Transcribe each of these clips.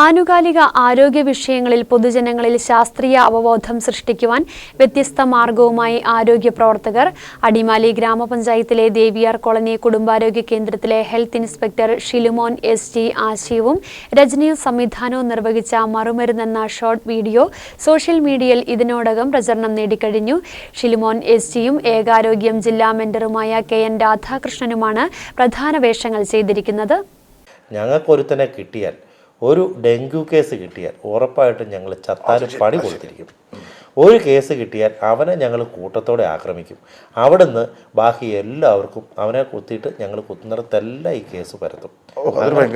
ആനുകാലിക ആരോഗ്യ വിഷയങ്ങളിൽ പൊതുജനങ്ങളിൽ ശാസ്ത്രീയ അവബോധം സൃഷ്ടിക്കുവാൻ വ്യത്യസ്ത മാർഗവുമായി ആരോഗ്യ പ്രവർത്തകർ അടിമാലി ഗ്രാമപഞ്ചായത്തിലെ ദേവിയാർ കോളനി കുടുംബാരോഗ്യ കേന്ദ്രത്തിലെ health inspector Shilumon S T ആശയവും രജനിയും സംവിധാനവും നിർവഹിച്ച മറുമരുന്നെന്ന ഷോർട്ട് വീഡിയോ സോഷ്യൽ മീഡിയയിൽ ഇതിനോടകം പ്രചരണം നേടിക്കഴിഞ്ഞു. ഷിലുമോൻ എസ് ടിയും ഏകാരോഗ്യം ജില്ലാ മെന്ററുമായ കെ എൻ രാധാകൃഷ്ണനുമാണ് പ്രധാന വേഷങ്ങൾ ചെയ്തിരിക്കുന്നത്. ഞങ്ങൾക്കൊരുത്തനെ കിട്ടിയാൽ ഒരു ഡെങ്കു കേസ് കിട്ടിയാൽ ഉറപ്പായിട്ടും ഞങ്ങൾ ചത്താൽ പണി കൊടുത്തിരിക്കും. ഒരു കേസ് കിട്ടിയാൽ അവനെ ഞങ്ങൾ കൂട്ടത്തോടെ ആക്രമിക്കും. അവിടുന്ന് ബാക്കി എല്ലാവർക്കും അവനെ കുത്തിയിട്ട് ഞങ്ങൾ കുത്തുന്നിടത്തെല്ലാം ഈ കേസ് പരത്തും.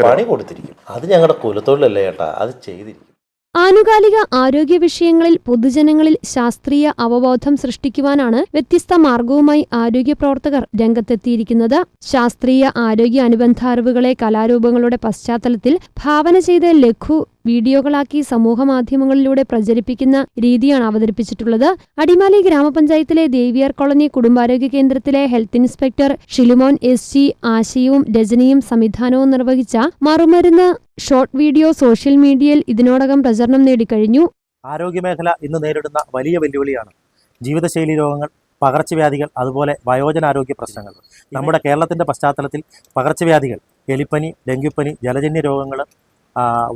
പണി കൊടുത്തിരിക്കും. അത് ഞങ്ങളുടെ കുലത്തൊഴിലല്ലേ ചേട്ടാ അത് ചെയ്തിരിക്കും. ആനുകാലിക ആരോഗ്യ വിഷയങ്ങളിൽ പൊതുജനങ്ങളിൽ ശാസ്ത്രീയ അവബോധം സൃഷ്ടിക്കുവാനാണ് വ്യത്യസ്ത മാർഗവുമായി ആരോഗ്യ പ്രവർത്തകർ രംഗത്തെത്തിയിരിക്കുന്നത്. ശാസ്ത്രീയ ആരോഗ്യ അനുബന്ധ അറിവുകളെ കലാരൂപങ്ങളുടെ പശ്ചാത്തലത്തിൽ ഭാവന ചെയ്ത ലഘു വീഡിയോകളാക്കി സമൂഹമാധ്യമങ്ങളിലൂടെ പ്രചരിപ്പിക്കുന്ന രീതിയാണ് അവതരിപ്പിച്ചിട്ടുള്ളത്. അടിമാലി ഗ്രാമപഞ്ചായത്തിലെ ദേവിയർ കോളനി കുടുംബാരോഗ്യ കേന്ദ്രത്തിലെ health inspector Shilumon S G ആശയവും രചനയും സംവിധാനവും നിർവഹിച്ച മറുമരുന്ന് ഷോർട്ട് വീഡിയോ സോഷ്യൽ മീഡിയയിൽ ഇതിനോടകം പ്രചരണം നേടിക്കഴിഞ്ഞു. ആരോഗ്യമേഖല ഇന്ന് നേരിടുന്ന വലിയ വെല്ലുവിളിയാണ് ജീവിതശൈലി രോഗങ്ങൾ പകർച്ചവ്യാധികൾ അതുപോലെ വയോജനാരോഗ്യ പ്രശ്നങ്ങൾ. നമ്മുടെ കേരളത്തിന്റെ പശ്ചാത്തലത്തിൽ പകർച്ചവ്യാധികൾ എലിപ്പനി ഡെങ്കിപ്പനി ജലജന്യ രോഗങ്ങൾ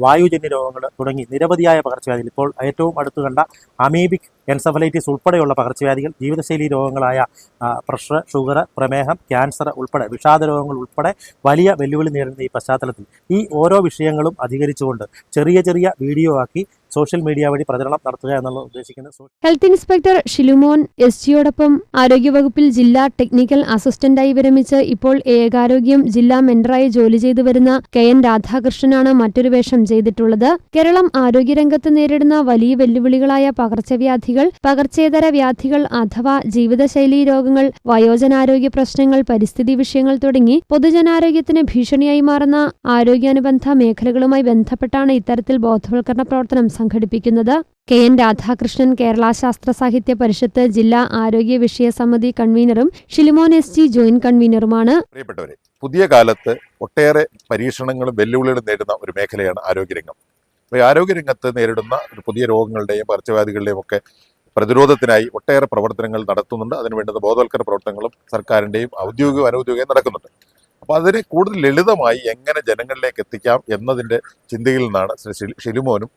വായുജന്യ രോഗങ്ങൾ തുടങ്ങി നിരവധിയായ പകർച്ചവ്യാധികൾ. ഇപ്പോൾ ഏറ്റവും അടുത്ത് കണ്ട അമീബിക് എൻസഫലൈറ്റിസ് ഉൾപ്പെടെയുള്ള പകർച്ചവ്യാധികൾ ജീവിതശൈലി രോഗങ്ങളായ പ്രഷർ ഷുഗർ പ്രമേഹം ക്യാൻസർ ഉൾപ്പെടെ വിഷാദ രോഗങ്ങൾ ഉൾപ്പെടെ വലിയ വെല്ലുവിളി നേരിടുന്ന ഈ പശ്ചാത്തലത്തിൽ ഈ ഓരോ വിഷയങ്ങളും അധികരിച്ചുകൊണ്ട് ചെറിയ ചെറിയ വീഡിയോ ആക്കി സോഷ്യൽ മീഡിയ വഴി പ്രചരണം നടത്തുക എന്നുള്ള ഉദ്ദേശിക്കുന്നത് ഹെൽത്ത് ഇൻസ്പെക്ടർ ഷിലുമോൻ എസ് ജിയോടൊപ്പം ആരോഗ്യവകുപ്പിൽ ജില്ലാ ടെക്നിക്കൽ അസിസ്റ്റന്റായി വിരമിച്ച് ഇപ്പോൾ ഏകാരോഗ്യം ജില്ലാ മെന്ററായി ജോലി ചെയ്തു വരുന്ന കെ എൻ രാധാകൃഷ്ണനാണ് മറ്റൊരു വേഷം ചെയ്തിട്ടുള്ളത്. കേരളം ആരോഗ്യരംഗത്ത് നേരിടുന്ന വലിയ വെല്ലുവിളികളായ പകർച്ചവ്യാധികൾ പകർച്ചേതര വ്യാധികൾ അഥവാ ജീവിതശൈലി രോഗങ്ങൾ വയോജനാരോഗ്യ പ്രശ്നങ്ങൾ പരിസ്ഥിതി വിഷയങ്ങൾ തുടങ്ങി പൊതുജനാരോഗ്യത്തിന് ഭീഷണിയായി മാറുന്ന ആരോഗ്യാനുബന്ധ മേഖലകളുമായി ബന്ധപ്പെട്ടാണ് ഇത്തരത്തിൽ ബോധവൽക്കരണ പ്രവർത്തനം സംഘടിപ്പിക്കുന്നത് കെ എൻ രാധാകൃഷ്ണൻ കേരള ശാസ്ത്ര സാഹിത്യ പരിഷത്ത് ജില്ലാ ആരോഗ്യ വിഷയ സമിതി കൺവീനറും ഷിലിമോൻ എസ് ജി ജോയിന്റ് കൺവീനറുമാണ്. പുതിയ കാലത്ത് ഒട്ടേറെ പരീക്ഷണങ്ങളും വെല്ലുവിളികളും നേരിടുന്ന ഒരു മേഖലയാണ് ആരോഗ്യരംഗം. അപ്പോൾ ആരോഗ്യരംഗത്ത് നേരിടുന്ന പുതിയ രോഗങ്ങളുടെയും പകർച്ചവ്യാധികളുടെയും ഒക്കെ പ്രതിരോധത്തിനായി ഒട്ടേറെ പ്രവർത്തനങ്ങൾ നടത്തുന്നുണ്ട്. അതിന് വേണ്ടുന്ന ബോധവൽക്കരണ പ്രവർത്തനങ്ങളും സർക്കാരിന്റെയും ഔദ്യോഗികവും അനൗദ്യോഗികവും നടക്കുന്നുണ്ട്. അപ്പോൾ അതിനെ കൂടുതൽ ലളിതമായി എങ്ങനെ ജനങ്ങളിലേക്ക് എത്തിക്കാം എന്നതിന്റെ ചിന്തയിൽ നിന്നാണ് ശ്രീ ഷിലിമോനും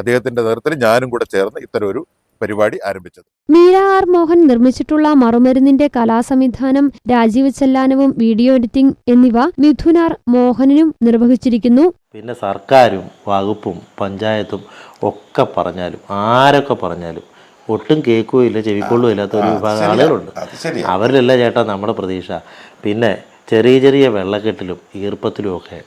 അദ്ദേഹത്തിന്റെ നേതൃത്വത്തിൽ ഞാനും കൂടെ ചേർന്ന് ഇത്തരം ഒരു പരിപാടി ആരംഭിച്ചത്. മീര ആർ മോഹൻ നിർമ്മിച്ചിട്ടുള്ള മറുമരുന്നിന്റെ കലാസംവിധാനം രാജീവ് ചെല്ലാനവും വീഡിയോ എഡിറ്റിംഗ് എന്നിവ മിഥുനാർ മോഹനനും നിർവഹിച്ചിരിക്കുന്നു. പിന്നെ സർക്കാരും വകുപ്പും പഞ്ചായത്തും ഒക്കെ പറഞ്ഞാലും ആരൊക്കെ പറഞ്ഞാലും ഒട്ടും കേൾക്കുകയില്ല ചെവിക്കൊള്ളും ഇല്ലാത്ത ഒരു വിഭാഗം ആളുകളുണ്ട്. അവരിലല്ല ചേട്ടാ നമ്മുടെ പ്രതീക്ഷ. പിന്നെ ചെറിയ ചെറിയ വെള്ളക്കെട്ടിലും ഈർപ്പത്തിലും ഒക്കെ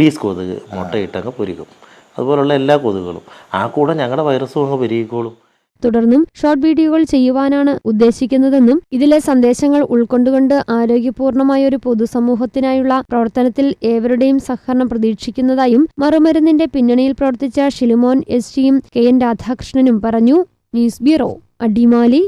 ഡി കൊതുക് മുട്ടയിട്ടങ്ങ് പൊരിക്കും. അതുപോലുള്ള എല്ലാ കൊതുകുകളും. ആ കൂടെ ഞങ്ങളുടെ വൈറസും അങ്ങ് പെരുകിക്കോളും. തുടർന്നും ഷോർട്ട് വീഡിയോകൾ ചെയ്യുവാനാണ് ഉദ്ദേശിക്കുന്നതെന്നും ഇതിലെ സന്ദേശങ്ങൾ ഉൾക്കൊണ്ടുകൊണ്ട് ആരോഗ്യപൂർണമായ ഒരു പൊതുസമൂഹത്തിനായുള്ള പ്രവർത്തനത്തിൽ ഏവരുടെയും സഹകരണം പ്രതീക്ഷിക്കുന്നതായും മറുമരുന്നിന്റെ പിന്നണിയിൽ പ്രവർത്തിച്ച ഷിലിമോൻ എസ് ടിയും കെ എൻ രാധാകൃഷ്ണനും പറഞ്ഞു. News bureau Adimali.